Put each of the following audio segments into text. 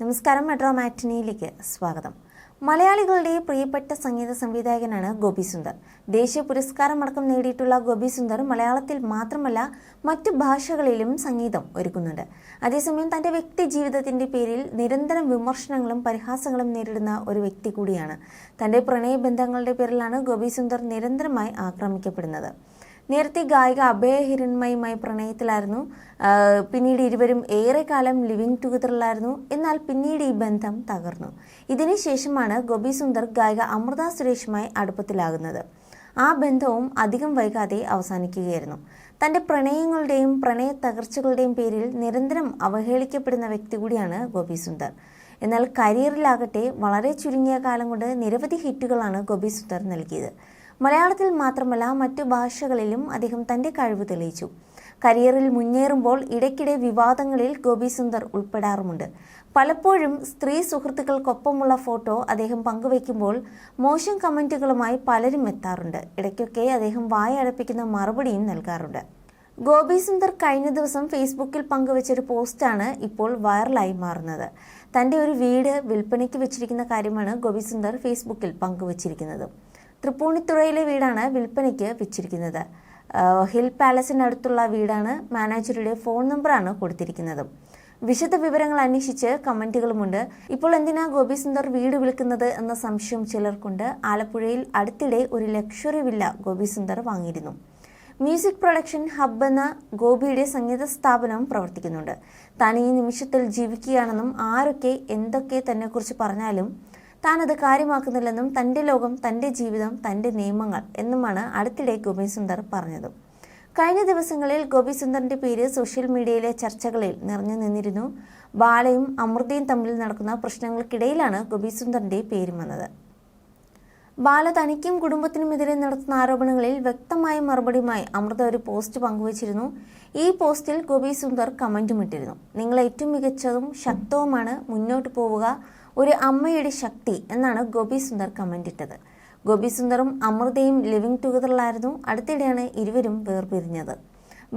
നമസ്കാരം മെട്രോ മാറ്റിനിയിലേക്ക് സ്വാഗതം. മലയാളികളുടെ പ്രിയപ്പെട്ട സംഗീത സംവിധായകനാണ് ഗോപി സുന്ദർ. ദേശീയ പുരസ്കാരമടക്കം നേടിയിട്ടുള്ള ഗോപി സുന്ദർ മലയാളത്തിൽ മാത്രമല്ല മറ്റു ഭാഷകളിലും സംഗീതം ഒരുക്കുന്നുണ്ട്. അതേസമയം തന്റെ വ്യക്തി ജീവിതത്തിന്റെ പേരിൽ നിരന്തരം വിമർശനങ്ങളും പരിഹാസങ്ങളും നേരിടുന്ന ഒരു വ്യക്തി കൂടിയാണ്. തന്റെ പ്രണയബന്ധങ്ങളുടെ പേരിലാണ് ഗോപി സുന്ദർ നിരന്തരമായി ആക്രമിക്കപ്പെടുന്നത്. നേരത്തെ ഗായിക അഭയ ഹിരൺമയുമായി പ്രണയത്തിലായിരുന്നു പിന്നീട് ഇരുവരും ഏറെക്കാലം ലിവിംഗ് ടുഗദറിലായിരുന്നു. എന്നാൽ പിന്നീട് ഈ ബന്ധം തകർന്നു. ഇതിനുശേഷമാണ് ഗോപി സുന്ദർ ഗായിക അമൃത സുരേഷുമായി അടുപ്പത്തിലാകുന്നത്. ആ ബന്ധവും അധികം വൈകാതെ അവസാനിക്കുകയായിരുന്നു. തന്റെ പ്രണയങ്ങളുടെയും പ്രണയ തകർച്ചകളുടെയും പേരിൽ നിരന്തരം അവഹേളിക്കപ്പെടുന്ന വ്യക്തി കൂടിയാണ് ഗോപി സുന്ദർ. എന്നാൽ കരിയറിലാകട്ടെ വളരെ ചുരുങ്ങിയ കാലം കൊണ്ട് നിരവധി ഹിറ്റുകളാണ് ഗോപി സുന്ദർ നൽകിയത്. മലയാളത്തിൽ മാത്രമല്ല മറ്റു ഭാഷകളിലും അദ്ദേഹം തന്റെ കഴിവ് തെളിയിച്ചു. കരിയറിൽ മുന്നേറുമ്പോൾ ഇടയ്ക്കിടെ വിവാദങ്ങളിൽ ഗോപി സുന്ദർ ഉൾപ്പെടാറുമുണ്ട്. പലപ്പോഴും സ്ത്രീ സുഹൃത്തുക്കൾക്കൊപ്പമുള്ള ഫോട്ടോ അദ്ദേഹം പങ്കുവയ്ക്കുമ്പോൾ മോശം കമന്റുകളുമായി പലരും എത്താറുണ്ട്. ഇടയ്ക്കൊക്കെ അദ്ദേഹം വായടപ്പിക്കുന്ന മറുപടിയും നൽകാറുണ്ട്. ഗോപി സുന്ദർ കഴിഞ്ഞ ദിവസം ഫേസ്ബുക്കിൽ പങ്കുവച്ചൊരു പോസ്റ്റാണ് ഇപ്പോൾ വൈറലായി മാറുന്നത്. തന്റെ ഒരു വീട് വിൽപ്പനയ്ക്ക് വെച്ചിരിക്കുന്ന കാര്യമാണ് ഗോപി സുന്ദർ ഫേസ്ബുക്കിൽ പങ്കുവച്ചിരിക്കുന്നത്. തൃപ്പൂണിത്തുറയിലെ വീടാണ് വിൽപ്പനയ്ക്ക് വെച്ചിരിക്കുന്നത്. ഹിൽ പാലസിനടുത്തുള്ള വീടാണ് മാനേജറുടെ ഫോൺ നമ്പറാണ് കൊടുത്തിരിക്കുന്നത്. വിശദ വിവരങ്ങൾ അന്വേഷിച്ച് കമന്റുകളുമുണ്ട് ഇപ്പോൾ എന്തിനാ ഗോപി സുന്ദർ വീട് വിൽക്കുന്നത് എന്ന സംശയം ചിലർക്കുണ്ട്. ആലപ്പുഴയിൽ അടുത്തിടെ ഒരു ലക്ഷറി വില്ല ഗോപി സുന്ദർ വാങ്ങിയിരുന്നു. മ്യൂസിക് പ്രൊഡക്ഷൻ ഹബ് എന്ന ഗോപിയുടെ സംഗീത സ്ഥാപനം പ്രവർത്തിക്കുന്നുണ്ട്. താൻ ഈ നിമിഷത്തിൽ ജീവിക്കുകയാണെന്നും ആരൊക്കെ എന്തൊക്കെ തന്നെക്കുറിച്ച് പറഞ്ഞാലും താൻ അത് കാര്യമാക്കുന്നില്ലെന്നും തന്റെ ലോകം തന്റെ ജീവിതം തന്റെ നിയമങ്ങൾ എന്നുമാണ് അടുത്തിടെ ഗോപി സുന്ദർ പറഞ്ഞത്. കഴിഞ്ഞ ദിവസങ്ങളിൽ ഗോപി സുന്ദറിന്റെ പേര് സോഷ്യൽ മീഡിയയിലെ ചർച്ചകളിൽ നിറഞ്ഞു നിന്നിരുന്നു. ബാലയും അമൃതയും തമ്മിൽ നടക്കുന്ന പ്രശ്നങ്ങൾക്കിടയിലാണ് ഗോപി സുന്ദറിന്റെ പേര് വന്നത്. ബാല തനിക്കും കുടുംബത്തിനുമെതിരെ നടത്തുന്ന ആരോപണങ്ങളിൽ വ്യക്തമായ മറുപടിയുമായി അമൃത ഒരു പോസ്റ്റ് പങ്കുവച്ചിരുന്നു. ഈ പോസ്റ്റിൽ ഗോപി സുന്ദർ കമന്റുമിട്ടിരുന്നു നിങ്ങൾ ഏറ്റവും മികച്ചതും ശക്തവുമാണ് മുന്നോട്ട് പോവുക. ഒരു അമ്മയുടെ ശക്തി എന്നാണ് ഗോപി സുന്ദർ കമന്റ് ഇട്ടത്. ഗോപി സുന്ദറും അമൃതയും ലിവിംഗ് ടുഗദറിലായിരുന്നു അടുത്തിടെയാണ് ഇരുവരും വേർപിരിഞ്ഞത്.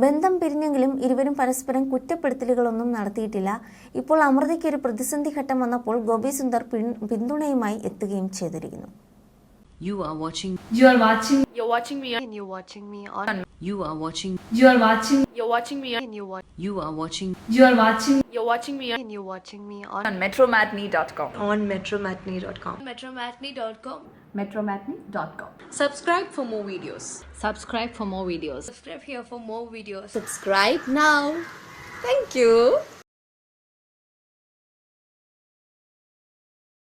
ബന്ധം പിരിഞ്ഞെങ്കിലും ഇരുവരും പരസ്പരം കുറ്റപ്പെടുത്തലുകളൊന്നും നടത്തിയിട്ടില്ല. ഇപ്പോൾ അമൃതയ്ക്ക് ഒരു പ്രതിസന്ധി ഘട്ടം വന്നപ്പോൾ ഗോപി സുന്ദർ പിന്തുണയുമായി എത്തുകയും ചെയ്തിരിക്കുന്നു. You are watching. You are watching. You're watching me and you're watching me on You are watching. You are watching. You're watching me and you're, wa- You are watching. You are watching You're watching me and you're watching me on, on metromatney.com. on metromatney.com. Metromatney.com. Metromatney.com. Subscribe for more videos. Subscribe for more videos. Subscribe here for more videos. Subscribe now. Thank you.